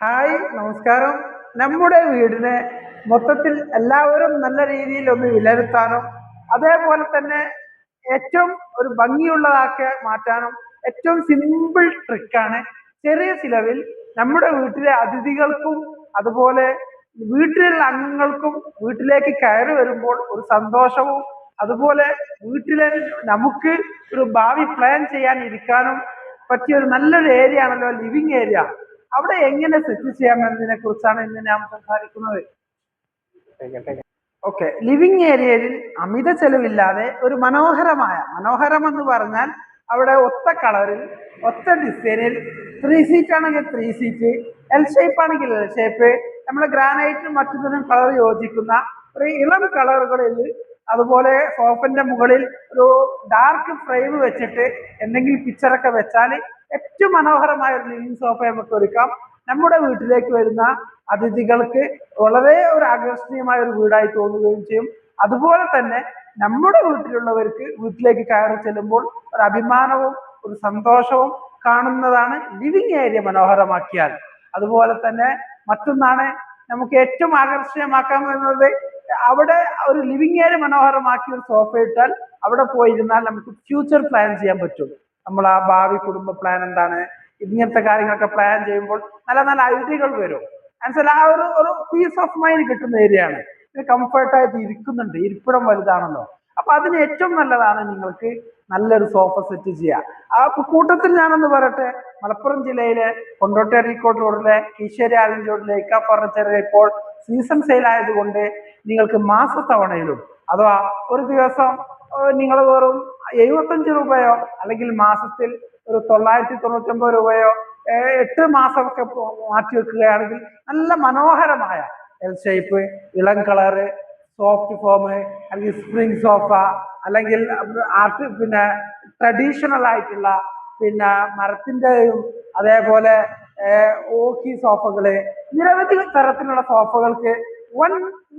Hi നമസ്കാരം. നമ്മുടെ വീടിനെ മൊത്തത്തിൽ എല്ലാവരും നല്ല രീതിയിൽ ഒന്ന് വിലയിരുത്താനും അതേപോലെ തന്നെ ഏറ്റവും ഒരു ഭംഗിയുള്ളതാക്കി മാറ്റാനും ഏറ്റവും സിമ്പിൾ ട്രിക്കാണ് ചെറിയ ചിലവിൽ നമ്മുടെ വീട്ടിലെ അതിഥികൾക്കും അതുപോലെ വീട്ടിലുള്ള അംഗങ്ങൾക്കും വീട്ടിലേക്ക് കയറി വരുമ്പോൾ ഒരു സന്തോഷവും അതുപോലെ വീട്ടിലെ നമുക്ക് ഒരു ഭാവി പ്ലാൻ ചെയ്യാൻ ഇരിക്കാനും പറ്റിയ ഒരു നല്ലൊരു ഏരിയ ആണല്ലോ ലിവിങ് ഏരിയ അവിടെ എങ്ങനെ സെറ്റ് ചെയ്യാമെന്നതിനെ കുറിച്ചാണ് ഇന്ന് ഞാൻ സംസാരിക്കുന്നത്. ഓക്കെ ലിവിങ് ഏരിയയിൽ അമിത ചെലവില്ലാതെ ഒരു മനോഹരമായ മനോഹരം എന്ന് പറഞ്ഞാൽ അവിടെ ഒത്ത കളറിൽ ഒത്ത ഡിസൈനിൽ ത്രീ സീറ്റ് ആണെങ്കിൽ ത്രീ സീറ്റ് എൽ ഷേപ്പ് ആണെങ്കിൽ എൽ ഷേപ്പ് നമ്മുടെ ഗ്രാനൈറ്റിനും മറ്റൊന്നിനും കളർ യോജിക്കുന്ന ഒരു ഇളം കളറുകളിൽ അതുപോലെ സോഫന്റെ മുകളിൽ ഒരു ഡാർക്ക് ഫ്രെയിം വെച്ചിട്ട് എന്തെങ്കിലും പിക്ചറൊക്കെ വെച്ചാൽ ഏറ്റവും മനോഹരമായ ഒരു ലിവിങ് സോഫ നമുക്ക് ഒരുക്കാം. നമ്മുടെ വീട്ടിലേക്ക് വരുന്ന അതിഥികൾക്ക് വളരെ ഒരു ആകർഷണീയമായ ഒരു വീടായി തോന്നുകയും ചെയ്യും. അതുപോലെ തന്നെ നമ്മുടെ വീട്ടിലുള്ളവർക്ക് വീട്ടിലേക്ക് കയറി ചെല്ലുമ്പോൾ ഒരു അഭിമാനവും ഒരു സന്തോഷവും കാണുന്നതാണ് ലിവിങ് ഏരിയ മനോഹരമാക്കിയാൽ. അതുപോലെ തന്നെ മറ്റൊന്നാണ് നമുക്ക് ഏറ്റവും ആകർഷണീയമാക്കാൻ വരുന്നത് അവിടെ ഒരു ലിവിങ് ഏരിയ മനോഹരമാക്കി ഒരു സോഫ ഇട്ടാൽ അവിടെ പോയിരുന്നാൽ നമുക്ക് ഫ്യൂച്ചർ പ്ലാൻ ചെയ്യാൻ പറ്റും. നമ്മൾ ആ ഭാവി കുടുംബ പ്ലാൻ എന്താണ് ഇങ്ങനത്തെ കാര്യങ്ങളൊക്കെ പ്ലാൻ ചെയ്യുമ്പോൾ നല്ല നല്ല ഐഡിയകൾ വരും. മനസ്സിലാ ആ ഒരു ഒരു പീസ് ഓഫ് മൈൻഡ് കിട്ടുന്ന ഏരിയയാണ് കംഫർട്ടായിട്ട് ഇരിക്കുന്നുണ്ട് ഇരിപ്പിടം വലുതാണല്ലോ. അപ്പൊ അതിന് ഏറ്റവും നല്ലതാണ് നിങ്ങൾക്ക് നല്ലൊരു സോഫ സെറ്റ് ചെയ്യുക. ആ കൂട്ടത്തിൽ ഞാനൊന്ന് പറയട്ടെ മലപ്പുറം ജില്ലയിലെ കൊണ്ടോട്ടി റീക്കോട്ട് റോഡിലെ കീശ്ശേരി ആലഞ്ചോടിലെ ഇക്ക ഫർണിച്ചറിലെ ഇപ്പോൾ സീസൺ സെയിൽ ആയതുകൊണ്ട് നിങ്ങൾക്ക് മാസത്തവണയിലും അഥവാ ഒരു ദിവസം നിങ്ങൾ വെറും എഴുപത്തഞ്ച് രൂപയോ അല്ലെങ്കിൽ മാസത്തിൽ ഒരു തൊള്ളായിരത്തി തൊണ്ണൂറ്റൊമ്പത് രൂപയോ എട്ട് മാസമൊക്കെ മാറ്റി വെക്കുകയാണെങ്കിൽ നല്ല മനോഹരമായ എൽ ഷേപ്പ് ഇളം കളറ് സോഫ്റ്റ് ഫോം അല്ലെങ്കിൽ സ്പ്രിംഗ് സോഫ അല്ലെങ്കിൽ ആർട്ട് പിന്നെ ട്രഡീഷണൽ ആയിട്ടുള്ള പിന്നെ മരത്തിന്റെയും അതേപോലെ ഓക്കി സോഫകൾ നിരവധി തരത്തിലുള്ള സോഫകൾക്ക് വൻ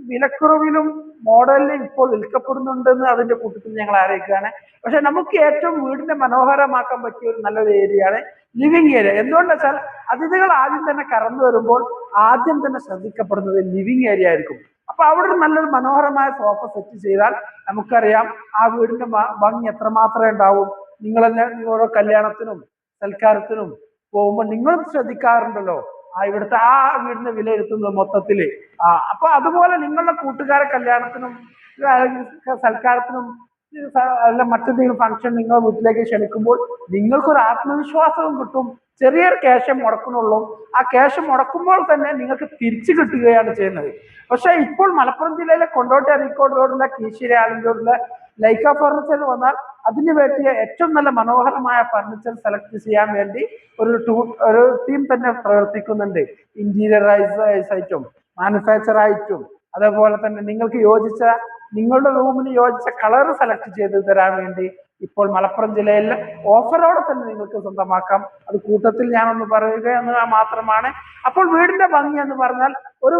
വിലക്കുറവിലും മോഡലിൽ ഇപ്പോൾ വിൽക്കപ്പെടുന്നുണ്ടെന്ന് അതിന്റെ കൂട്ടത്തിൽ ഞങ്ങൾ അറിയിക്കുകയാണ് പക്ഷെ നമുക്ക് ഏറ്റവും വീടിനെ മനോഹരമാക്കാൻ പറ്റിയ ഒരു നല്ലൊരു ഏരിയയാണ് ലിവിങ് ഏരിയ. എന്തുകൊണ്ടെന്ന് വെച്ചാൽ അതിഥികൾ ആദ്യം തന്നെ കടന്നു വരുമ്പോൾ ആദ്യം തന്നെ ശ്രദ്ധിക്കപ്പെടുന്നത് ലിവിങ് ഏരിയ ആയിരിക്കും. അപ്പൊ അവിടെ ഒരു നല്ലൊരു മനോഹരമായ സോഫ സെറ്റ് ചെയ്താൽ നമുക്കറിയാം ആ വീടിന്റെ ഭംഗി എത്രമാത്രം ഉണ്ടാവും. തന്നെ നിങ്ങളുടെ കല്യാണത്തിനും സൽക്കാരത്തിനും പോകുമ്പോൾ നിങ്ങളും ശ്രദ്ധിക്കാറുണ്ടല്ലോ. ആ ഇവിടുത്തെ ആ വീടിന്റെ വിലയിരുത്തുന്നത് മൊത്തത്തിൽ. ആ അപ്പൊ അതുപോലെ നിങ്ങളുടെ കൂട്ടുകാരെ കല്യാണത്തിനും സൽക്കാരത്തിനും അല്ല മറ്റെന്തെങ്കിലും ഫംഗ്ഷൻ നിങ്ങൾ വീട്ടിലേക്ക് ക്ഷണിക്കുമ്പോൾ നിങ്ങൾക്കൊരു ആത്മവിശ്വാസവും കിട്ടും. ചെറിയൊരു ക്യാഷ് മുടക്കുന്നുള്ളൂ. ആ ക്യാഷ് മുടക്കുമ്പോൾ തന്നെ നിങ്ങൾക്ക് തിരിച്ചു കിട്ടുകയാണ് ചെയ്യുന്നത്. പക്ഷേ ഇപ്പോൾ മലപ്പുറം ജില്ലയിലെ കൊണ്ടോട്ടി അരീക്കോട് റോഡിലെ കീശ്ശേരി ആലഞ്ചോടിലെ ലൈക്ക ഫർണിച്ചർ വന്നാൽ അതിന് വേണ്ടി ഏറ്റവും നല്ല മനോഹരമായ ഫർണിച്ചർ സെലക്ട് ചെയ്യാൻ വേണ്ടി ഒരു ടൂ ഒരു ടീം തന്നെ പ്രവർത്തിക്കുന്നുണ്ട്. ഇന്റീരിയറൈസ് ആയിട്ടും മാനുഫാക്ചർ ആയിട്ടും അതേപോലെ തന്നെ നിങ്ങൾക്ക് യോജിച്ച നിങ്ങളുടെ റൂമിന് യോജിച്ച കളർ സെലക്ട് ചെയ്ത് തരാൻ വേണ്ടി ഇപ്പോൾ മലപ്പുറം ജില്ലയിൽ ഓഫറോടെ തന്നെ നിങ്ങൾക്ക് സ്വന്തമാക്കാം. അത് കൂട്ടത്തിൽ ഞാനൊന്ന് പറയുക എന്ന് മാത്രമാണ്. അപ്പോൾ വീടിന്റെ ഭംഗി എന്ന് പറഞ്ഞാൽ ഒരു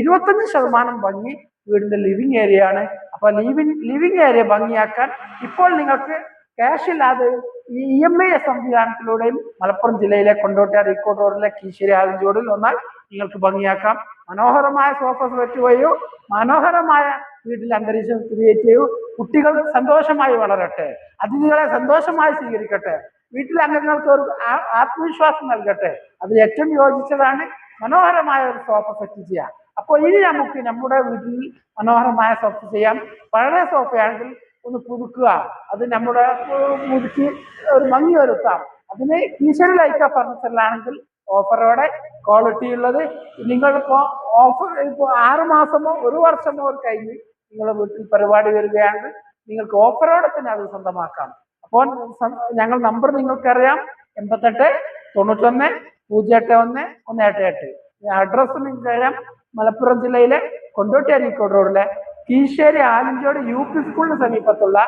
ഇരുപത്തഞ്ച് ശതമാനം ഭംഗി വീടിന്റെ ലിവിങ് ഏരിയ ആണ്. അപ്പൊ ലിവിങ് ലിവിങ് ഏരിയ ഭംഗിയാക്കാൻ ഇപ്പോൾ നിങ്ങൾക്ക് ക്യാഷ് ഇല്ലാതെ ഈ ഇ എം ഐ സംവിധാനത്തിലൂടെയും മലപ്പുറം ജില്ലയിലെ കൊണ്ടോട്ടി അരീക്കോട് റോഡിലെ കീശ്ശേരി റോഡിൽ വന്നാൽ നിങ്ങൾക്ക് ഭംഗിയാക്കാം. മനോഹരമായ സോഫ സെറ്റ് വഴിയോ മനോഹരമായ വീട്ടിൽ അന്തരീക്ഷം ക്രിയേറ്റ് ചെയ്യൂ. കുട്ടികൾ സന്തോഷമായി വളരട്ടെ. അതിഥികളെ സന്തോഷമായി സ്വീകരിക്കട്ടെ. വീട്ടിലെ അംഗങ്ങൾക്ക് ഒരു ആത്മവിശ്വാസം നൽകട്ടെ. അതിൽ ഏറ്റവും യോജിച്ചതാണ് മനോഹരമായ ഒരു സോഫ സെറ്റ് ചെയ്യാം അപ്പോൾ ഇനി നമുക്ക് നമ്മുടെ വീട്ടിൽ മനോഹരമായ സോഫ ചെയ്യാം. പഴയ സോഫയാണെങ്കിൽ ഒന്ന് പുതുക്കുക. അത് നമ്മുടെ പുതുക്കി ഒരു ഭംഗി വരുത്താം. അതിന് ഈശ്വര ലൈക്ക ഫർണിച്ചറിലാണെങ്കിൽ ഓഫറോടെ ക്വാളിറ്റി ഉള്ളത് നിങ്ങളിപ്പോ ഓഫർ ഇപ്പോൾ ആറ് മാസമോ ഒരു വർഷമോ ഒരു കഴിഞ്ഞ് നിങ്ങളുടെ വീട്ടിൽ പരിപാടി വരികയാണെങ്കിൽ നിങ്ങൾക്ക് ഓഫറോടെ തന്നെ അത് സ്വന്തമാക്കാം. അപ്പോൾ ഞങ്ങൾ നമ്പർ നിങ്ങൾക്കറിയാം. എൺപത്തെട്ട് തൊണ്ണൂറ്റൊന്ന് പൂജ്യം എട്ട് ഒന്ന് ഒന്ന് എട്ട് എട്ട്. അഡ്രസ്സ് നിങ്ങൾക്കറിയാം. മലപ്പുറം ജില്ലയിലെ കൊണ്ടോട്ടി അരീക്കോട് റോഡിലെ കീശേരി ആലഞ്ചോട് യു പി സ്കൂളിന് സമീപത്തുള്ള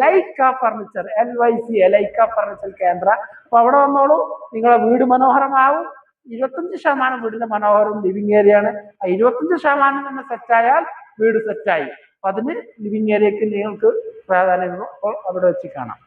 Laika furniture L Y C A Laika furniture കേന്ദ്ര. അപ്പൊ അവിടെ വന്നോളൂ. നിങ്ങളെ വീട് മനോഹരമാവും. ഇരുപത്തഞ്ച് ശതമാനം വീടിന്റെ മനോഹരം ലിവിംഗ് ഏരിയ ആണ്. ആ ഇരുപത്തഞ്ച് ശതമാനം തന്നെ സെറ്റായാൽ വീട് സെറ്റായി അപ്പൊ അതിന് ലിവിംഗ് ഏരിയക്ക് നിങ്ങൾക്ക് പ്രാധാന്യം അപ്പോൾ അവിടെ വെച്ച് കാണാം.